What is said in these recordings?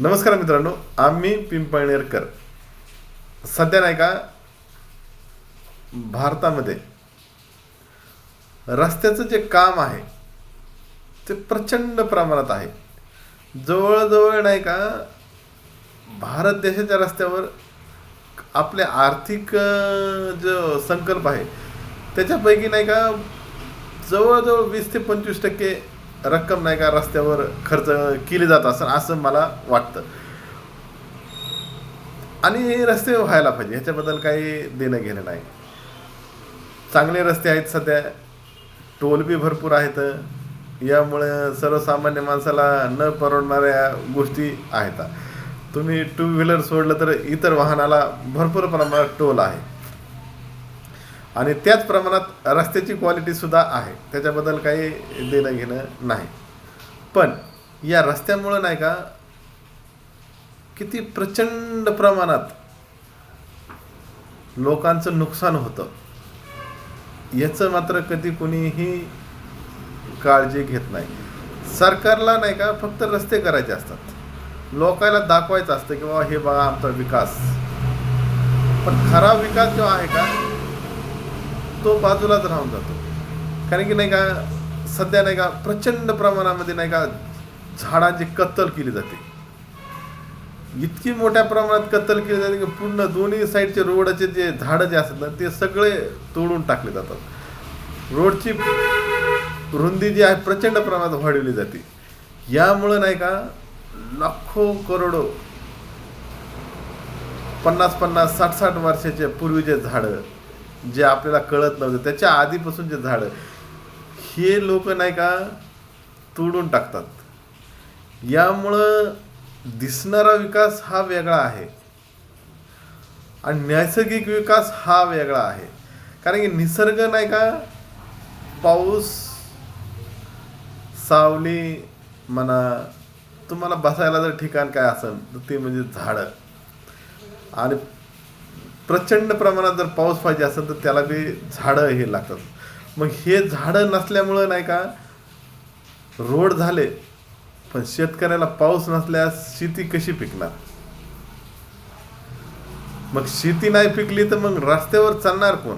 नमस्कार मित्रांनो आम्ही पिंपळनेरकर. सध्या नाही का भारतामध्ये रस्त्याचं जे काम आहे ते प्रचंड प्रमाणात आहे. जवळजवळ नाही का भारत देशाच्या रस्त्यावर आपले आर्थिक जो संकल्प आहे त्याच्यापैकी नाही का जवळजवळ वीस ते पंचवीस टक्के रक्कम नाही का रस्त्यावर खर्च केली जात असं असं मला वाटतं. आणि हे रस्ते व्हायला पाहिजे ह्याच्याबद्दल काही देणं घेणं नाही. चांगले रस्ते आहेत सध्या टोल बी भरपूर आहेत यामुळे सर्वसामान्य माणसाला न परवडणाऱ्या गोष्टी आहेत. तुम्ही टू व्हीलर सोडलं तर इतर वाहनाला भरपूर प्रमाणात टोल आहे. आणि त्याच प्रमाणात रस्त्याची क्वालिटी सुद्धा आहे. त्याच्याबद्दल काही देणं घेणं नाही. पण या रस्त्यामुळं नाही का किती प्रचंड प्रमाणात लोकांचं नुकसान होतं. याचं मात्र कधी कुणीही काळजी घेत नाही. सरकारला नाही का फक्त रस्ते करायचे असतात. लोकांना दाखवायचं असतं की बाबा हे बघा आमचा विकास. पण खरा विकास जो आहे का तो बाजूलाच राहून जातो. कारण की नाही का सध्या नाही का प्रचंड प्रमाणामध्ये नाही का झाडांची कत्तल केली जाते. इतकी मोठ्या प्रमाणात कत्तल केली जाते की पूर्ण दोन्ही साईडचे रोडचे जे झाडं जे असतात ना ते सगळे तोडून टाकले जातात. रोडची रुंदी जी आहे प्रचंड प्रमाणात वाढवली जाते. यामुळं नाही का लाखो करोडो पन्नास पन्नास साठ साठ वर्षाचे पूर्वीचे झाडं जे आपल्याला कळत नव्हतं त्याच्या आधीपासून जे झाडं हे लोक नाही का तोडून टाकतात. यामुळं दिसणारा विकास हा वेगळा आहे. आणि नैसर्गिक विकास हा वेगळा आहे. कारण की निसर्ग नाही का पाऊस सावली म्हणा तुम्हाला बसायला जर ठिकाण काय असेल तर ते म्हणजे झाडं. आणि प्रचंड प्रमाणात जर पाऊस पाहिजे असेल तर त्याला बी झाडं हे लागतात. मग हे झाडं नसल्यामुळं नाही का रोड झाले पण शेतकऱ्याला पाऊस नसल्यास शेती कशी पिकणार? मग शेती नाही पिकली तर मग रस्त्यावर चालणार कोण?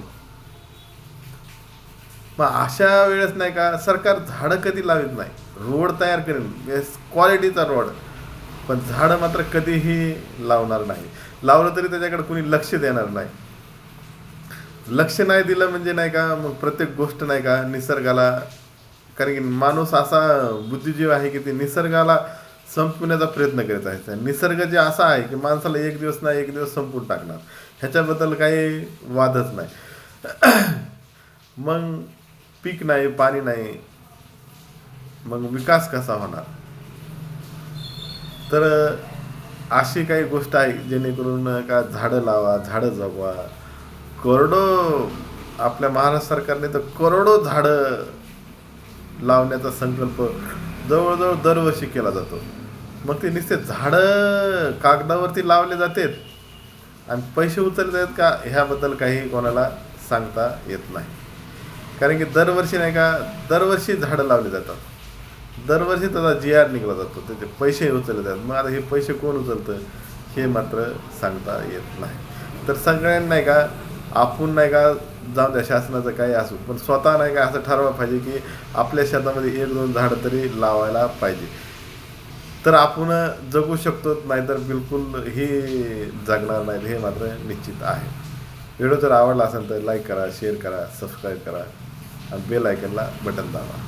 मग अशा वेळेस नाही का सरकार झाडं कधी लावित नाही. रोड तयार करेल. क्वालिटीचा रोड. पण झाडं मात्र कधीही लावणार नाही. लावलं तरी त्याच्याकडे कुणी लक्ष देणार नाही. लक्ष नाही दिलं म्हणजे नाही का मग प्रत्येक गोष्ट नाही का निसर्गाला कारण की माणूस असा बुद्धिजीव आहे की ते निसर्गाला संपवण्याचा प्रयत्न करत आहे. निसर्ग जे असा आहे की माणसाला एक दिवस नाही एक दिवस संपून टाकणार. ह्याच्याबद्दल काही वादच नाही. मग पीक नाही पाणी नाही. मग विकास कसा होणार? तर अशी काही गोष्ट आहे जेणेकरून का झाडं लावा झाडं जगवा. करोडो आपल्या महाराष्ट्र सरकारने तर करोडो झाडं लावण्याचा संकल्प जवळजवळ दरवर्षी केला जातो. मग ते नुसते झाडं कागदावरती लावले जातात आणि पैसे उचलले जातात का ह्याबद्दल काही कोणाला सांगता येत नाही. कारण की दरवर्षी नाही का दरवर्षी झाडं लावली जातात. दरवर्षी त्याचा जी आर निघाला जातो. त्याचे पैसे उचलले जातात. मग आता हे पैसे कोण उचलतं? हे मात्र सांगता येत नाही. तर सगळ्यांना नाही का आपण नाही का जाऊ द्या शासनाचं काही असू पण स्वतः नाही का असं ठरवा पाहिजे की आपल्या शेतामध्ये एक दोन झाडं तरी लावायला पाहिजे. तर आपण जगू शकतो नाहीतर बिलकुल हे जगणार नाही हे मात्र निश्चित आहे. व्हिडिओ जर आवडला असेल तर लाईक करा शेअर करा सबस्क्राईब करा आणि बेल आयकनला बटन दाबा.